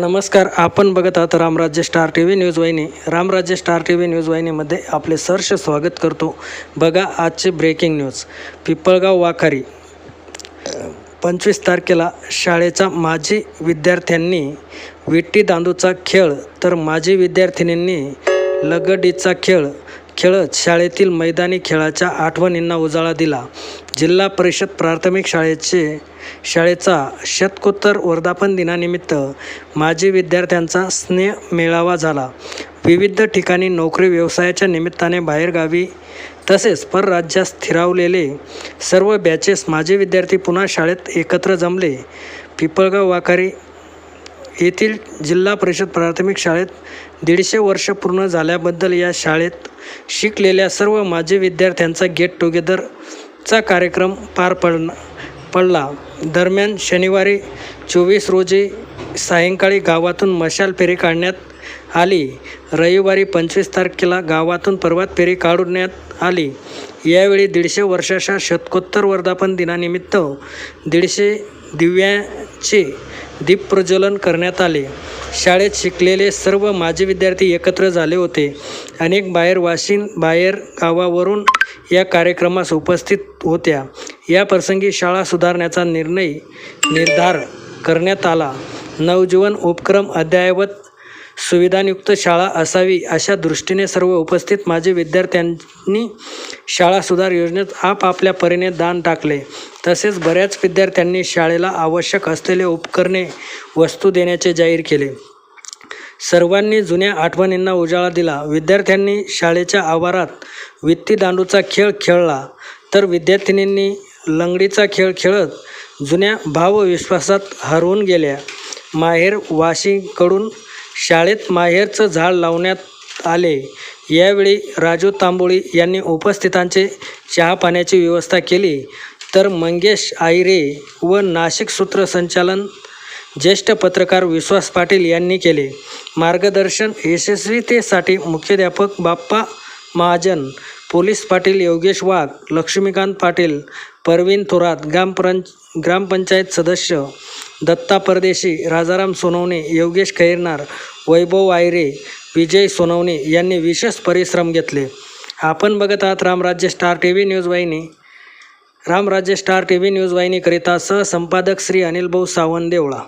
नमस्कार आपण बघत आहात Ramrajya star T V news वाहिनी. Ramrajya star T V news वाहिनीमध्ये आपले सहर्ष स्वागत करतो. बघा आजचे ब्रेकिंग न्यूज पिपळगाव वाखारी. पंचवीस तारखेला शाळेचा माजी विद्यार्थ्यांनी विट्टी दांडूचा खेळ तर माजी विद्यार्थिनींनी लगडीचा खेळ खेळत शाळेतील मैदानी खेळाच्या आठवणींना उजाळा दिला. जिल्हा परिषद प्राथमिक शाळेचे शाळेचा शतकोत्तर वर्धापन दिनानिमित्त माजी विद्यार्थ्यांचा स्नेह मेळावा झाला. विविध ठिकाणी नोकरी व्यवसायाच्या निमित्ताने बाहेरगावी तसेच परराज्यात स्थिरावलेले सर्व बॅचेस माजी विद्यार्थी पुन्हा शाळेत एकत्र जमले. पिपळगाव वाकारी येथील जिल्हा परिषद प्राथमिक शाळेत दीडशे वर्ष पूर्ण झाल्याबद्दल या शाळेत शिकलेल्या सर्व माजी विद्यार्थ्यांचा गेट टुगेदरचा कार्यक्रम पार पड पडला. दरम्यान शनिवारी चोवीस रोजी सायंकाळी गावातून मशाल फेरी काढण्यात आली. रविवारी पंचवीस तारखेला गावातून पर्वत फेरी काढण्यात आली. यावेळी दीडशे वर्षाच्या शतकोत्तर वर्धापन दिनानिमित्त दीडशे दिव्या चे दीपप्रज्वलन करण्यात आले. शाळेत शिकलेले सर्व माजी विद्यार्थी एकत्र झाले होते. अनेक बाहेर वाशिन बाहेर गावावरून या कार्यक्रमास उपस्थित होत्या. या प्रसंगी शाळा सुधारण्याचा निर्णय निर्धार करण्यात आला. नवजीवन उपक्रम अद्ययावत सुविधायुक्त शाळा असावी अशा दृष्टीने सर्व उपस्थित माझे विद्यार्थ्यांनी शाळा सुधार योजनेत आपापल्या परीने दान टाकले. तसेच बऱ्याच विद्यार्थ्यांनी शाळेला आवश्यक असलेले उपकरणे वस्तू देण्याचे जाहीर केले. सर्वांनी जुन्या आठवणींना उजाळा दिला. विद्यार्थ्यांनी शाळेच्या आवारात वित्ती दांडूचा खेळ खेळला. तर विद्यार्थिनींनी लंगडीचा खेळ खेळत जुन्या भावविश्वासात हरवून गेल्या. माहेर वाशीकडून शाळेत माहेरचं झाड लावण्यात आले. यावेळी राजू तांबोळी यांनी उपस्थितांचे चहा पाण्याची व्यवस्था केली. तर मंगेश आयरे व नाशिक सूत्रसंचालन ज्येष्ठ पत्रकार विश्वास पाटील यांनी केले. मार्गदर्शन यशस्वीतेसाठी मुख्याध्यापक बाप्पा महाजन पोलीस पाटील योगेश वाघ लक्ष्मीकांत पाटील परवीन थोरात ग्रामपंच ग्रामपंचायत सदस्य दत्ता परदेशी राजाराम सोनवणे योगेश खैरनार वैभव आयरे विजय सोनवणे यांनी विशेष परिश्रम घेतले. आपण बघत आहात Ramrajya star T V news वाहिनी. Ramrajya star T V news वाहिनीकरिता सहसंपादक श्री अनिलभाऊ सावंत देवळा